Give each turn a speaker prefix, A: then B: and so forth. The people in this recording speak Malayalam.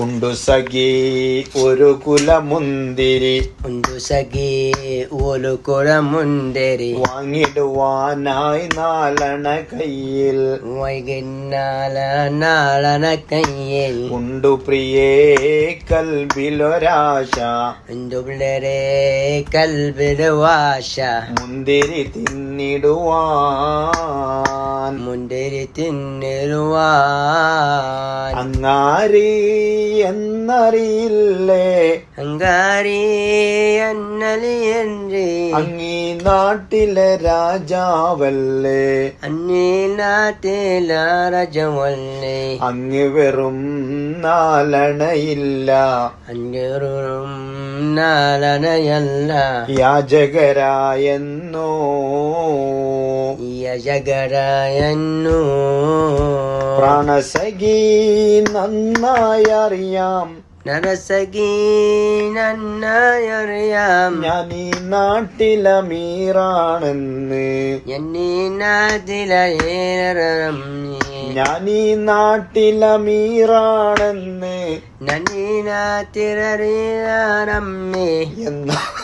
A: ഉണ്ടു സഖി ഒരു കുലമുന്തിരി.
B: ഉണ്ടു സഖി ഒരു കുളമുണ്ടേരി
A: വാങ്ങിടുവാനായി നാലണ കയ്യിൽ.
B: വൈകുന്നാല നാളന കയ്യിൽ.
A: ഉണ്ടു പ്രിയേ കൽബിലൊരാശ
B: ഉണ്ടു പിള്ളേരെ കൽവിട് വാശ
A: മുന്തിരി തിന്നിടുവാൻ.
B: മുന്തിരി തിന്നിരുവാൻ
A: അങ്ങാരി എന്നറിയില്ലേ?
B: അങ്കാരി അന്നലി എന്ന്
A: അങ്ങീ നാട്ടിലെ രാജാവല്ലേ?
B: അന്നീ നാട്ടിലറജവല്ലേ
A: അങ്ങ് വെറും നാലണയില്ല.
B: അങ്ങെറും നാലണയല്ല.
A: യാചകരായെന്നോ
B: യജകരായന്നു
A: പ്രാണസഖി നന്നായി അറിയാം
B: നരസകി നന്നായറിയാം.
A: ഞാൻ ഈ നാട്ടിലമീറാണെന്ന്.
B: എന്നീ നാട്ടിലേറം
A: ഞാൻ ഈ നാട്ടിലമീറാണെന്ന്.
B: നന്നീ നാട്ടിലറിയാറമ്മേ.
A: എന്നാ